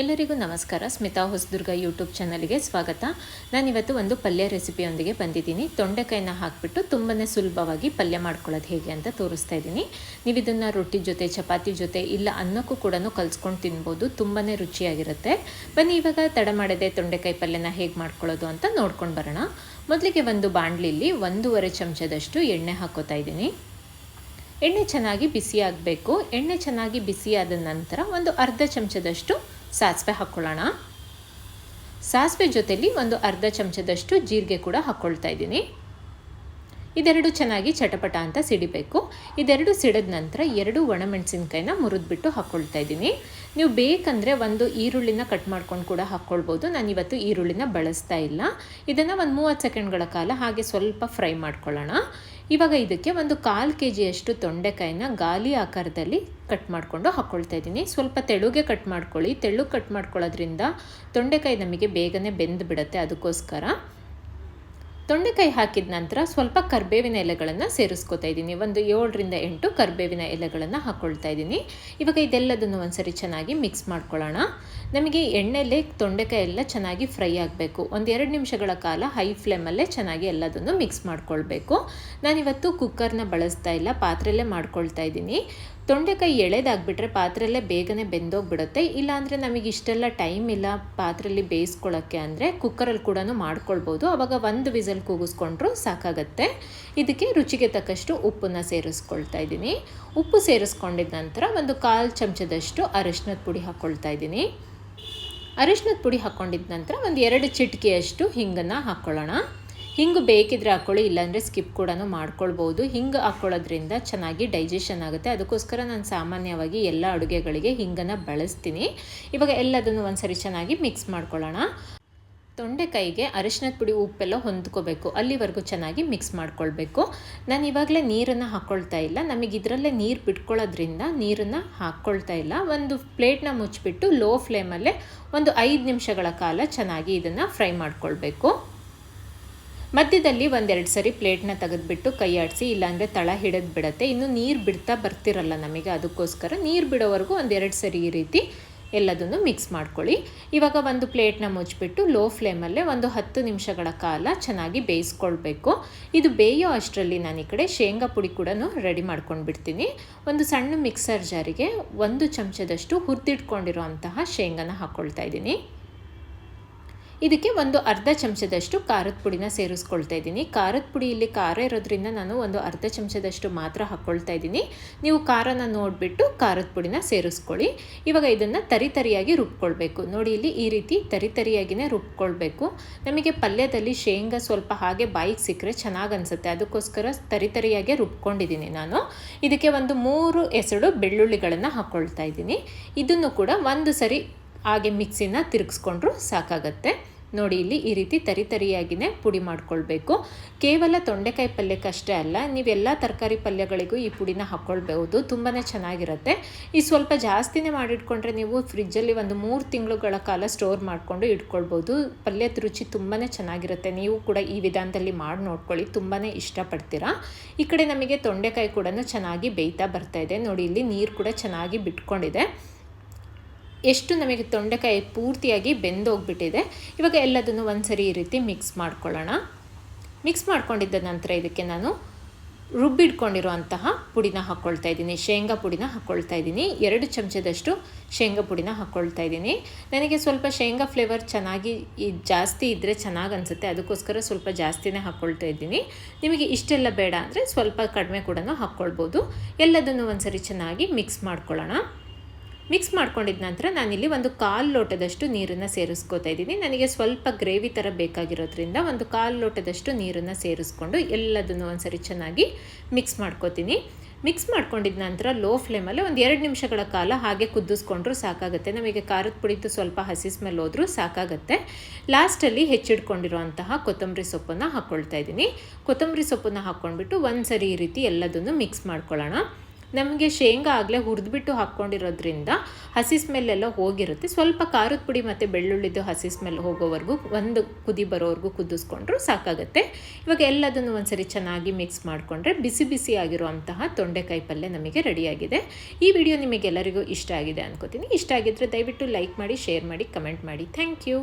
ಎಲ್ಲರಿಗೂ ನಮಸ್ಕಾರ. ಸ್ಮಿತಾ ಹೊಸದುರ್ಗ ಯೂಟ್ಯೂಬ್ ಚಾನಲ್ಗೆ ಸ್ವಾಗತ. ನಾನಿವತ್ತು ಒಂದು ಪಲ್ಯ ರೆಸಿಪಿಯೊಂದಿಗೆ ಬಂದಿದ್ದೀನಿ. ತೊಂಡೆಕಾಯಿನ ಹಾಕಿಬಿಟ್ಟು ತುಂಬಾ ಸುಲಭವಾಗಿ ಪಲ್ಯ ಮಾಡ್ಕೊಳ್ಳೋದು ಹೇಗೆ ಅಂತ ತೋರಿಸ್ತಾ ಇದ್ದೀನಿ. ನೀವು ಇದನ್ನು ರೊಟ್ಟಿ ಜೊತೆ, ಚಪಾತಿ ಜೊತೆ ಇಲ್ಲ ಅನ್ನಕ್ಕೂ ಕೂಡ ಕಲ್ಸ್ಕೊಂಡು ತಿನ್ಬೋದು. ತುಂಬಾ ರುಚಿಯಾಗಿರುತ್ತೆ. ಬನ್ನಿ, ಇವಾಗ ತಡ ಮಾಡದೆ ತೊಂಡೆಕಾಯಿ ಪಲ್ಯನ ಹೇಗೆ ಮಾಡ್ಕೊಳ್ಳೋದು ಅಂತ ನೋಡ್ಕೊಂಡು ಬರೋಣ. ಮೊದಲಿಗೆ ಒಂದು ಬಾಣಲಿಲಿ ಒಂದೂವರೆ ಚಮಚದಷ್ಟು ಎಣ್ಣೆ ಹಾಕೋತಾ ಇದ್ದೀನಿ. ಎಣ್ಣೆ ಚೆನ್ನಾಗಿ ಬಿಸಿಯಾಗಬೇಕು ಎಣ್ಣೆ ಚೆನ್ನಾಗಿ ಬಿಸಿಯಾದ ನಂತರ ಒಂದು ಅರ್ಧ ಚಮಚದಷ್ಟು ಸಾಸಿವೆ ಹಾಕ್ಕೊಳ್ಳೋಣ ಸಾಸಿವೆ ಜೊತೆಯಲ್ಲಿ ಒಂದು ಅರ್ಧ ಚಮಚದಷ್ಟು ಜೀರಿಗೆ ಕೂಡ ಹಾಕ್ಕೊಳ್ತಾ ಇದ್ದೀನಿ. ಇದೆರಡು ಚೆನ್ನಾಗಿ ಚಟಪಟ ಅಂತ ಸಿಡಿಬೇಕು. ಇದೆರಡು ಸಿಡಿದ ನಂತರ ಎರಡು ಒಣಮೆಣಸಿನ್ಕಾಯಿನ ಮುರಿದ್ಬಿಟ್ಟು ಹಾಕ್ಕೊಳ್ತಾ ಇದ್ದೀನಿ. ನೀವು ಬೇಕಂದರೆ ಒಂದು ಈರುಳ್ಳಿನ ಕಟ್ ಮಾಡ್ಕೊಂಡು ಕೂಡ ಹಾಕ್ಕೊಳ್ಬೋದು ನಾನಿವತ್ತು ಈರುಳ್ಳಿನ ಬಳಸ್ತಾ ಇಲ್ಲ. ಇದನ್ನು ಒಂದು ಮೂವತ್ತು ಸೆಕೆಂಡ್ಗಳ ಕಾಲ ಹಾಗೆ ಸ್ವಲ್ಪ ಫ್ರೈ ಮಾಡ್ಕೊಳ್ಳೋಣ. ಇವಾಗ ಇದಕ್ಕೆ ಒಂದು ಕಾಲು ಕೆ ಜಿಯಷ್ಟು ತೊಂಡೆಕಾಯಿನ ಗಾಲಿ ಆಕಾರದಲ್ಲಿ ಕಟ್ ಮಾಡಿಕೊಂಡು ಹಾಕ್ಕೊಳ್ತಾ ಇದ್ದೀನಿ. ಸ್ವಲ್ಪ ತೆಳುಗೆ ಕಟ್ ಮಾಡ್ಕೊಳ್ಳಿ. ತೆಳು ಕಟ್ ಮಾಡ್ಕೊಳ್ಳೋದ್ರಿಂದ ತೊಂಡೆಕಾಯಿ ನಮಗೆ ಬೇಗನೆ ಬೆಂದು ಬಿಡುತ್ತೆ ಅದಕ್ಕೋಸ್ಕರ ತೊಂಡೆಕಾಯಿ ಹಾಕಿದ ನಂತರ ಸ್ವಲ್ಪ ಕರ್ಬೇವಿನ ಎಲೆಗಳನ್ನು ಸೇರಿಸ್ಕೊತಾ ಇದ್ದೀನಿ. ಒಂದು ಏಳರಿಂದ ಎಂಟು ಕರ್ಬೇವಿನ ಎಲೆಗಳನ್ನು ಹಾಕ್ಕೊಳ್ತಾ ಇದ್ದೀನಿ. ಇವಾಗ ಇದೆಲ್ಲದನ್ನು ಒಂದ್ಸರಿ ಚೆನ್ನಾಗಿ ಮಿಕ್ಸ್ ಮಾಡ್ಕೊಳ್ಳೋಣ. ನಮಗೆ ಎಣ್ಣೆಲೆ, ತೊಂಡೆಕಾಯಿ ಎಲ್ಲ ಚೆನ್ನಾಗಿ ಫ್ರೈ ಆಗಬೇಕು. ಒಂದು ಎರಡು ನಿಮಿಷಗಳ ಕಾಲ ಹೈ ಫ್ಲೇಮಲ್ಲೇ ಚೆನ್ನಾಗಿ ಎಲ್ಲದನ್ನು ಮಿಕ್ಸ್ ಮಾಡ್ಕೊಳ್ಬೇಕು. ನಾನಿವತ್ತು ಕುಕ್ಕರ್ನ ಬಳಸ್ತಾ ಇಲ್ಲ, ಪಾತ್ರೆಯಲ್ಲೇ ಮಾಡ್ಕೊಳ್ತಾ ಇದ್ದೀನಿ. ತೊಂಡೆಕಾಯಿ ಎಳೆದಾಗ್ಬಿಟ್ರೆ ಪಾತ್ರೆಯಲ್ಲೇ ಬೇಗನೆ ಬೆಂದೋಗ್ಬಿಡುತ್ತೆ. ಇಲ್ಲಾಂದರೆ ನಮಗೆ ಇಷ್ಟೆಲ್ಲ ಟೈಮ್ ಇಲ್ಲ ಪಾತ್ರೆಯಲ್ಲಿ ಬೇಯಿಸ್ಕೊಳ್ಳೋಕ್ಕೆ ಅಂದರೆ ಕುಕ್ಕರಲ್ಲಿ ಕೂಡ ಮಾಡ್ಕೊಳ್ಬೋದು. ಆವಾಗ ಒಂದು ವಿಸಲ್ ಕೂಗಿಸ್ಕೊಂಡ್ರು ಸಾಕಾಗತ್ತೆ. ಇದಕ್ಕೆ ರುಚಿಗೆ ತಕ್ಕಷ್ಟು ಉಪ್ಪನ್ನು ಸೇರಿಸ್ಕೊಳ್ತಾ ಇದ್ದೀನಿ. ಉಪ್ಪು ಸೇರಿಸ್ಕೊಂಡಿದ ನಂತರ ಒಂದು ಕಾಲು ಚಮಚದಷ್ಟು ಅರಿಶಿನದ ಪುಡಿ ಹಾಕ್ಕೊಳ್ತಾ ಇದ್ದೀನಿ. ಅರಿಶಿನದ ಪುಡಿ ಹಾಕ್ಕೊಂಡಿದ್ದ ನಂತರ ಒಂದು ಎರಡು ಚಿಟಿಕೆಯಷ್ಟು ಹಿಂಗನ್ನು ಹಾಕ್ಕೊಳ್ಳೋಣ ಹಿಂಗು ಬೇಕಿದ್ರೆ ಹಾಕ್ಕೊಳ್ಳಿ ಇಲ್ಲಾಂದರೆ ಸ್ಕಿಪ್ ಕೂಡ ಮಾಡ್ಕೊಳ್ಬೋದು. ಹಿಂಗೆ ಹಾಕ್ಕೊಳ್ಳೋದ್ರಿಂದ ಚೆನ್ನಾಗಿ ಡೈಜೆಷನ್ ಆಗುತ್ತೆ. ಅದಕ್ಕೋಸ್ಕರ ನಾನು ಸಾಮಾನ್ಯವಾಗಿ ಎಲ್ಲ ಅಡುಗೆಗಳಿಗೆ ಹಿಂಗನ್ನು ಬಳಸ್ತೀನಿ. ಇವಾಗ ಎಲ್ಲದನ್ನು ಒಂದ್ಸರಿ ಚೆನ್ನಾಗಿ ಮಿಕ್ಸ್ ಮಾಡ್ಕೊಳ್ಳೋಣ. ತೊಂಡೆಕಾಯಿಗೆ ಅರಿಶಿನದ ಪುಡಿ ಉಪ್ಪೆಲ್ಲ ಹೊಂದ್ಕೋಬೇಕು. ಅಲ್ಲಿವರೆಗೂ ಚೆನ್ನಾಗಿ ಮಿಕ್ಸ್ ಮಾಡ್ಕೊಳ್ಬೇಕು. ನಾನು ಇವಾಗಲೇ ನೀರನ್ನು ಹಾಕ್ಕೊಳ್ತಾ ಇಲ್ಲ. ನಮಗೆ ಇದರಲ್ಲೇ ನೀರು ಬಿಟ್ಕೊಳ್ಳೋದ್ರಿಂದ ನೀರನ್ನು ಹಾಕ್ಕೊಳ್ತಾ ಇಲ್ಲ. ಒಂದು ಪ್ಲೇಟ್ನ ಮುಚ್ಚಿಬಿಟ್ಟು ಲೋ ಫ್ಲೇಮಲ್ಲೇ ಒಂದು ಐದು ನಿಮಿಷಗಳ ಕಾಲ ಚೆನ್ನಾಗಿ ಇದನ್ನು ಫ್ರೈ ಮಾಡ್ಕೊಳ್ಬೇಕು. ಮಧ್ಯದಲ್ಲಿ ಒಂದೆರಡು ಸರಿ ಪ್ಲೇಟ್ನ ತೆಗೆದುಬಿಟ್ಟು ಕೈ ಆಡಿಸಿ, ಇಲ್ಲಾಂದರೆ ತಳ ಹಿಡಿದು ಬಿಡುತ್ತೆ ಇನ್ನು ನೀರು ಬಿಡ್ತಾ ಬರ್ತಿರಲ್ಲ ನಮಗೆ ಅದಕ್ಕೋಸ್ಕರ. ನೀರು ಬಿಡೋವರೆಗೂ ಒಂದೆರಡು ಸರಿ ಈ ರೀತಿ ಎಲ್ಲದನ್ನು ಮಿಕ್ಸ್ ಮಾಡ್ಕೊಳ್ಳಿ. ಇವಾಗ ಒಂದು ಪ್ಲೇಟ್ನ ಮುಚ್ಚಿಬಿಟ್ಟು ಲೋ ಫ್ಲೇಮಲ್ಲೇ ಒಂದು ಹತ್ತು ನಿಮಿಷಗಳ ಕಾಲ ಚೆನ್ನಾಗಿ ಬೇಯಿಸ್ಕೊಳ್ಬೇಕು. ಇದು ಬೇಯೋ ಅಷ್ಟರಲ್ಲಿ ನಾನು ಈ ಕಡೆ ಶೇಂಗಾ ಪುಡಿ ಕೂಡ ರೆಡಿ ಮಾಡ್ಕೊಂಡು ಬಿಡ್ತೀನಿ ಒಂದು ಸಣ್ಣ ಮಿಕ್ಸರ್ ಜಾರಿಗೆ ಒಂದು ಚಮಚದಷ್ಟು ಹುರಿದಿಟ್ಕೊಂಡಿರೋ ಅಂತಹ ಶೇಂಗಾನ ಹಾಕ್ಕೊಳ್ತಾ ಇದ್ದೀನಿ. ಇದಕ್ಕೆ ಒಂದು ಅರ್ಧ ಚಮಚದಷ್ಟು ಖಾರದ ಪುಡಿನ ಸೇರಿಸ್ಕೊಳ್ತಾ ಇದ್ದೀನಿ. ಖಾರದ ಪುಡಿ ಇಲ್ಲಿ ಖಾರ ಇರೋದ್ರಿಂದ ನಾನು ಒಂದು ಅರ್ಧ ಚಮಚದಷ್ಟು ಮಾತ್ರ ಹಾಕ್ಕೊಳ್ತಾ ಇದ್ದೀನಿ. ನೀವು ಖಾರನ ನೋಡಿಬಿಟ್ಟು ಖಾರದ ಪುಡಿನ ಸೇರಿಸ್ಕೊಳ್ಳಿ. ಇವಾಗ ಇದನ್ನು ತರಿ ತರಿಯಾಗಿ ರುಬ್ಕೊಳ್ಬೇಕು. ನೋಡಿ, ಇಲ್ಲಿ ಈ ರೀತಿ ತರಿ ತರಿಯಾಗಿಯೇ ರುಬ್ಕೊಳ್ಬೇಕು. ನಮಗೆ ಪಲ್ಯದಲ್ಲಿ ಶೇಂಗಾ ಸ್ವಲ್ಪ ಹಾಗೆ ಬಾಯಿಗೆ ಸಿಕ್ಕರೆ ಚೆನ್ನಾಗಿ ಅನಿಸುತ್ತೆ. ಅದಕ್ಕೋಸ್ಕರ ತರಿ ತರಿಯಾಗೆ ರುಬ್ಕೊಂಡಿದ್ದೀನಿ ನಾನು. ಇದಕ್ಕೆ ಒಂದು ಮೂರು ಎಸಳು ಬೆಳ್ಳುಳ್ಳಿಗಳನ್ನು ಹಾಕ್ಕೊಳ್ತಾ ಇದ್ದೀನಿ. ಇದನ್ನು ಕೂಡ ಒಂದು ಸರಿ ಹಾಗೆ ಮಿಕ್ಸಿನ ತಿರುಗಿಸ್ಕೊಂಡ್ರು ಸಾಕಾಗತ್ತೆ. ನೋಡಿ, ಇಲ್ಲಿ ಈ ರೀತಿ ತರಿ ತರಿಯಾಗಿಯೇ ಪುಡಿ ಮಾಡ್ಕೊಳ್ಬೇಕು. ಕೇವಲ ತೊಂಡೆಕಾಯಿ ಪಲ್ಯಕ್ಕಷ್ಟೇ ಅಲ್ಲ ನೀವೆಲ್ಲ ತರಕಾರಿ ಪಲ್ಯಗಳಿಗೂ ಈ ಪುಡಿನ ಹಾಕ್ಕೊಳ್ಬಹುದು ತುಂಬಾ ಚೆನ್ನಾಗಿರುತ್ತೆ. ಈ ಸ್ವಲ್ಪ ಜಾಸ್ತಿನೇ ಮಾಡಿಟ್ಕೊಂಡ್ರೆ ನೀವು ಫ್ರಿಜ್ಜಲ್ಲಿ ಒಂದು ಮೂರು ತಿಂಗಳುಗಳ ಕಾಲ ಸ್ಟೋರ್ ಮಾಡಿಕೊಂಡು ಇಟ್ಕೊಳ್ಬೋದು ಪಲ್ಯದ ರುಚಿ ತುಂಬಾ ಚೆನ್ನಾಗಿರುತ್ತೆ. ನೀವು ಕೂಡ ಈ ವಿಧಾನದಲ್ಲಿ ಮಾಡಿ ನೋಡ್ಕೊಳ್ಳಿ ತುಂಬಾ ಇಷ್ಟಪಡ್ತೀರಾ. ಈ ಕಡೆ ನಮಗೆ ತೊಂಡೆಕಾಯಿ ಕೂಡ ಚೆನ್ನಾಗಿ ಬೇಯ್ತಾ ಬರ್ತಾ ಇದೆ. ನೋಡಿ, ಇಲ್ಲಿ ನೀರು ಕೂಡ ಚೆನ್ನಾಗಿ ಬಿಟ್ಕೊಂಡಿದೆ. ಎಷ್ಟು ನಮಗೆ ತೊಂಡೆಕಾಯಿ ಪೂರ್ತಿಯಾಗಿ ಬೆಂದೋಗ್ಬಿಟ್ಟಿದೆ. ಇವಾಗ ಎಲ್ಲದನ್ನು ಒಂದ್ಸರಿ ಈ ರೀತಿ ಮಿಕ್ಸ್ ಮಾಡ್ಕೊಳ್ಳೋಣ. ಮಿಕ್ಸ್ ಮಾಡ್ಕೊಂಡಿದ್ದ ನಂತರ ಇದಕ್ಕೆ ನಾನು ರುಬ್ಬಿಡ್ಕೊಂಡಿರುವಂತಹ ಪುಡಿನ ಹಾಕ್ಕೊಳ್ತಾ ಇದ್ದೀನಿ. ಶೇಂಗಾ ಪುಡಿನ ಹಾಕ್ಕೊಳ್ತಾ ಇದ್ದೀನಿ. ಎರಡು ಚಮಚದಷ್ಟು ಶೇಂಗಾ ಪುಡಿನ ಹಾಕ್ಕೊಳ್ತಾ ಇದ್ದೀನಿ. ನನಗೆ ಸ್ವಲ್ಪ ಶೇಂಗಾ ಫ್ಲೇವರ್ ಚೆನ್ನಾಗಿ ಜಾಸ್ತಿ ಇದ್ದರೆ ಚೆನ್ನಾಗಿ ಅನಿಸುತ್ತೆ. ಅದಕ್ಕೋಸ್ಕರ ಸ್ವಲ್ಪ ಜಾಸ್ತಿನೇ ಹಾಕ್ಕೊಳ್ತಾ ಇದ್ದೀನಿ. ನಿಮಗೆ ಇಷ್ಟೆಲ್ಲ ಬೇಡ ಅಂದರೆ ಸ್ವಲ್ಪ ಕಡಿಮೆ ಕೂಡ ಹಾಕ್ಕೊಳ್ಬೋದು ಎಲ್ಲದನ್ನು ಒಂದ್ಸರಿ ಚೆನ್ನಾಗಿ ಮಿಕ್ಸ್ ಮಾಡ್ಕೊಳ್ಳೋಣ. ಮಿಕ್ಸ್ ಮಾಡ್ಕೊಂಡಿದ ನಂತರ ನಾನಿಲ್ಲಿ ಒಂದು ಕಾಲು ಲೋಟದಷ್ಟು ನೀರನ್ನು ಸೇರಿಸ್ಕೋತಾ ಇದ್ದೀನಿ. ನನಗೆ ಸ್ವಲ್ಪ ಗ್ರೇವಿ ಥರ ಬೇಕಾಗಿರೋದ್ರಿಂದ ಒಂದು ಕಾಲು ಲೋಟದಷ್ಟು ನೀರನ್ನು ಸೇರಿಸ್ಕೊಂಡು ಎಲ್ಲದನ್ನು ಒಂದ್ಸರಿ ಚೆನ್ನಾಗಿ ಮಿಕ್ಸ್ ಮಾಡ್ಕೋತೀನಿ. ಮಿಕ್ಸ್ ಮಾಡ್ಕೊಂಡಿದ ನಂತರ ಲೋ ಫ್ಲೇಮಲ್ಲಿ ಒಂದು ಎರಡು ನಿಮಿಷಗಳ ಕಾಲ ಹಾಗೆ ಕುದಿಸ್ಕೊಂಡ್ರೂ ಸಾಕಾಗುತ್ತೆ. ನಮಗೆ ಖಾರದ ಪುಡಿದು ಸ್ವಲ್ಪ ಹಸಿ ಸ್ಮೆಲ್ ಹೋದರೂ ಸಾಕಾಗುತ್ತೆ. ಲಾಸ್ಟಲ್ಲಿ ಹೆಚ್ಚಿಡ್ಕೊಂಡಿರುವಂತಹ ಕೊತ್ತಂಬರಿ ಸೊಪ್ಪನ್ನು ಹಾಕ್ಕೊಳ್ತಾ ಇದ್ದೀನಿ. ಕೊತ್ತಂಬರಿ ಸೊಪ್ಪನ್ನು ಹಾಕ್ಕೊಂಡ್ಬಿಟ್ಟು ಒಂದು ಸರಿ ಈ ರೀತಿ ಎಲ್ಲದನ್ನು ಮಿಕ್ಸ್ ಮಾಡ್ಕೊಳ್ಳೋಣ. ನಮಗೆ ಶೇಂಗಾ ಆಗಲೇ ಹುರಿದ್ಬಿಟ್ಟು ಹಾಕ್ಕೊಂಡಿರೋದ್ರಿಂದ ಹಸಿ ಸ್ಮೆಲ್ಲೆಲ್ಲ ಹೋಗಿರುತ್ತೆ. ಸ್ವಲ್ಪ ಖಾರದ ಪುಡಿ ಮತ್ತು ಬೆಳ್ಳುಳ್ಳಿದು ಹಸಿ ಸ್ಮೆಲ್ ಹೋಗೋವರೆಗೂ ಒಂದು ಕುದಿ ಬರೋವರೆಗೂ ಕುದಿಸ್ಕೊಂಡ್ರು ಸಾಕಾಗುತ್ತೆ. ಇವಾಗ ಎಲ್ಲದನ್ನು ಒಂದ್ಸರಿ ಚೆನ್ನಾಗಿ ಮಿಕ್ಸ್ ಮಾಡಿಕೊಂಡ್ರೆ ಬಿಸಿ ಬಿಸಿ ಆಗಿರುವಂತಹ ತೊಂಡೆಕಾಯಿ ಪಲ್ಯ ನಮಗೆ ರೆಡಿಯಾಗಿದೆ ಈ ವಿಡಿಯೋ ನಿಮಗೆಲ್ಲರಿಗೂ ಇಷ್ಟ ಆಗಿದೆ ಅನ್ಕೋತೀನಿ. ಇಷ್ಟ ಆಗಿದ್ದರೆ ದಯವಿಟ್ಟು ಲೈಕ್ ಮಾಡಿ ಶೇರ್ ಮಾಡಿ ಕಮೆಂಟ್ ಮಾಡಿ. Thank you